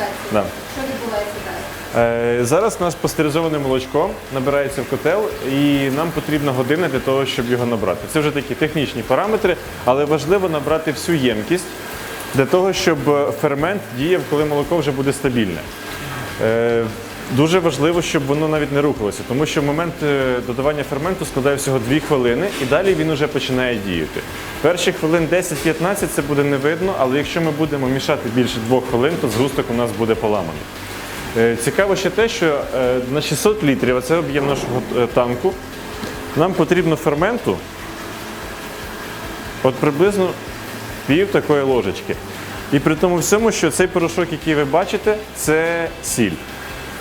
пастеризації. Да. Що відбувається далі? Е, Зараз у нас пастеризоване молочко набирається в котел, і нам потрібна година для того, щоб його набрати. Це вже такі технічні параметри, але важливо набрати всю ємкість для того, щоб фермент діяв, коли молоко вже буде стабільне. Е, Дуже важливо, щоб воно навіть не рухалося, тому що момент е, додавання ферменту складає всього 2 хвилини, і далі він вже починає діяти. Перші хвилин 10-15 це буде не видно, але якщо ми будемо мішати більше 2 хвилин, то згусток у нас буде поламаний. Е, Цікаво ще те, що е, на 600 літрів, а це об'єм нашого танку, нам потрібно ферменту от приблизно пів такої ложечки. І при тому всьому, що цей порошок, який ви бачите, це сіль.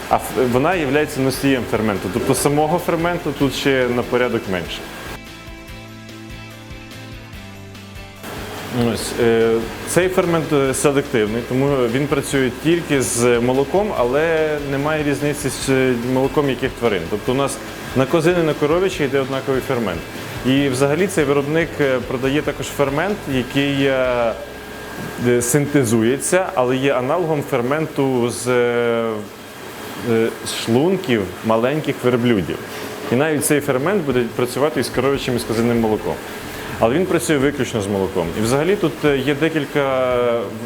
А вона є носієм ферменту. Тобто самого ферменту тут ще на порядок менше. Ось, е, цей фермент е, селективний, тому він працює тільки з молоком, але немає різниці з е, молоком яких тварин. Тобто у нас на козини, на коровичі йде однаковий фермент. І взагалі цей виробник продає також фермент, який синтезується, але є аналогом ферменту з шлунків маленьких верблюдів. І навіть цей фермент буде працювати із коровичим і з козиним молоком. Але він працює виключно з молоком. І взагалі тут е, є декілька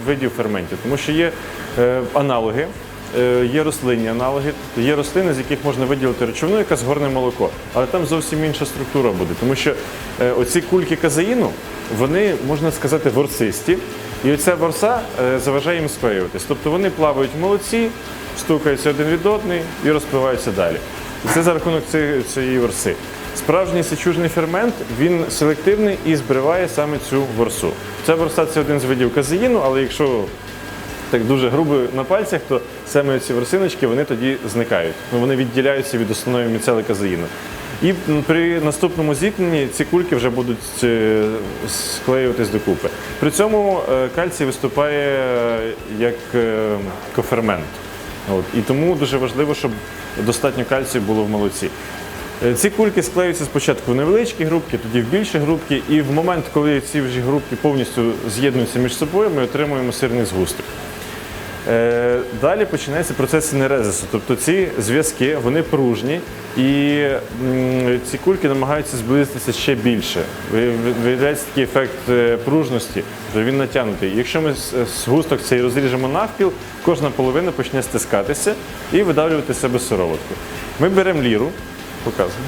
видів ферментів, тому що є е, аналоги, е, є рослинні аналоги, тобто є рослини, з яких можна виділити речовину, яка згорне молоко. Але там зовсім інша структура буде, тому що е, оці кульки казеїну, вони, можна сказати, ворсисті. І оця ворса е, заважає їм склеюватись. Тобто вони плавають в молоці, стукаються один від одного і розпливаються далі. І це за рахунок цієї ворси. Справжній сечужний фермент він селективний і збриває саме цю ворсу. Ця ворса це один з видів казеїну, але якщо так дуже грубо на пальцях, то саме ці ворсиночки вони тоді зникають. Ну, вони відділяються від основної міцели казеїну. І при наступному зіткненні ці кульки вже будуть е, склеюватись докупи. При цьому е, кальцій виступає е, як кофермент. От. І тому дуже важливо, щоб достатньо кальцію було в молоці. Ці кульки склеюються спочатку в невеличкі групки, тоді в більші групки, і в момент, коли ці вже групки повністю з'єднуються між собою, ми отримуємо сирний згусток. Е, Далі починається процес синерезису, тобто ці зв'язки вони пружні, і ці кульки намагаються зблизитися ще більше. Ви- ви- Виявляється такий ефект е, пружності, що він натягнутий. Якщо ми с- згусток цей розріжемо навпіл, кожна половина почне стискатися і видавлювати себе сироватку. Ми беремо ліру, показуємо.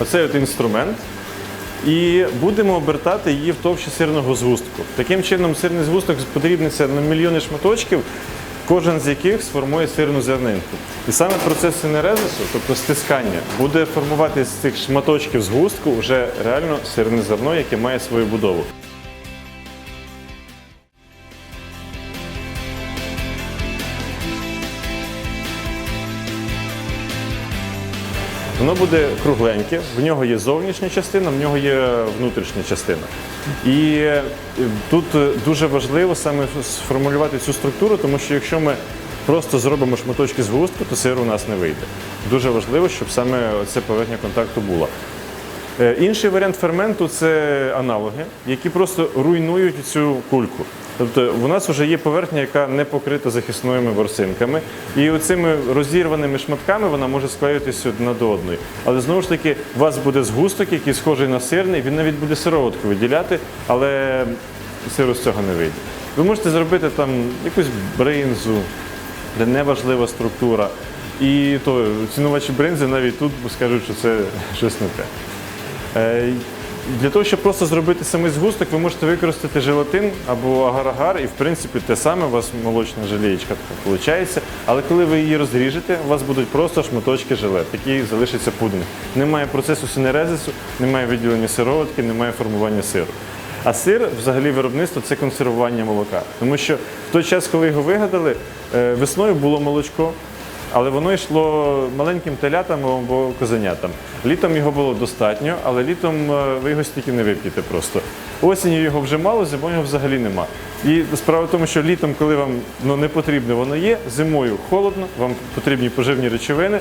Оцей от інструмент. І будемо обертати її в товщі сирного згустку. Таким чином, сирний згусток подрібниться на мільйони шматочків, кожен з яких сформує сирну зернинку. І саме процес синерезису, тобто стискання, буде формувати з цих шматочків згустку вже реально сирне зерно, яке має свою будову. Воно буде кругленьке, в нього є зовнішня частина, в нього є внутрішня частина. І е, тут е, дуже важливо саме сформулювати цю структуру, тому що якщо ми просто зробимо шматочки з густку, то сир у нас не вийде. Дуже важливо, щоб саме ця поверхня контакту була. Е, Інший варіант ферменту це аналоги, які просто руйнують цю кульку. Тобто у нас вже є поверхня, яка не покрита захисними ворсинками, і оцими розірваними шматками вона може склеїтися одна до одної. Але знову ж таки, у вас буде згусток, який схожий на сирний, він навіть буде сироватку виділяти, але сиру з цього не вийде. Ви можете зробити там якусь бринзу, де неважлива структура. І то цінувачі бринзи навіть тут скажуть, що це щось не те. Для того, щоб просто зробити самий згусток, ви можете використати желатин або агар-агар, і в принципі те саме у вас молочна желеєчка така виходить. Але коли ви її розріжете, у вас будуть просто шматочки желе, такий залишиться пудинг. Немає процесу синерезису, немає виділення сироватки, немає формування сиру. А сир, взагалі, виробництво це консервування молока. Тому що в той час, коли його вигадали, е, весною було молочко. Але воно йшло маленьким телятам або козенятам. Літом його було достатньо, але літом е, ви його стільки не вип'єте просто. Осінню його вже мало, зимою його взагалі нема. І справа в тому, що літом, коли вам ну, не потрібно, воно є, зимою холодно, вам потрібні поживні речовини,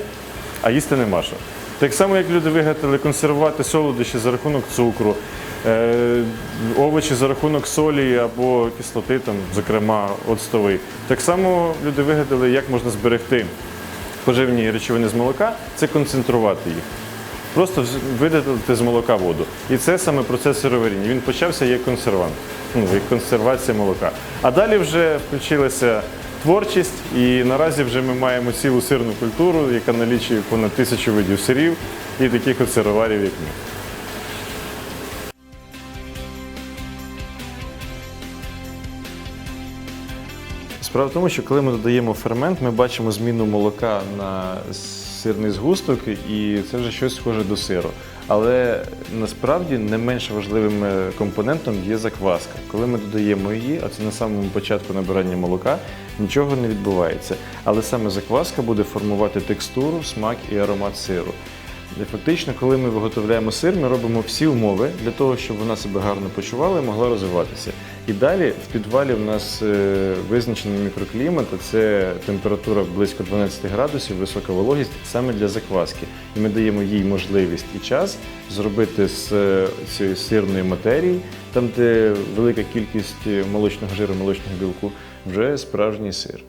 а їсти нема що. Так само, як люди вигадали консервувати солодощі за рахунок цукру, е, овочі за рахунок солі або кислоти, там, зокрема оцтовий. Так само люди вигадали, як можна зберегти поживні речовини з молока, це концентрувати їх. Просто видати з молока воду. І це саме процес сироваріння. Він почався як консервант, ну, як консервація молока. А далі вже включилася творчість, і наразі вже ми маємо цілу сирну культуру, яка налічує понад тисячу видів сирів і таких от сироварів, як ми. Справа в тому, що коли ми додаємо фермент, ми бачимо зміну молока на сирний згусток, і це вже щось схоже до сиру. Але насправді не менш важливим е, компонентом є закваска. Коли ми додаємо її, а це на самому початку набирання молока, нічого не відбувається. Але саме закваска буде формувати текстуру, смак і аромат сиру. Фактично, коли ми виготовляємо сир, ми робимо всі умови для того, щоб вона себе гарно почувала і могла розвиватися. І далі в підвалі в нас е, визначений мікроклімат, а це температура близько 12 градусів, висока вологість саме для закваски. І ми даємо їй можливість і час зробити з е, цієї сирної матерії, там, де велика кількість молочного жиру, молочного білку, вже справжній сир.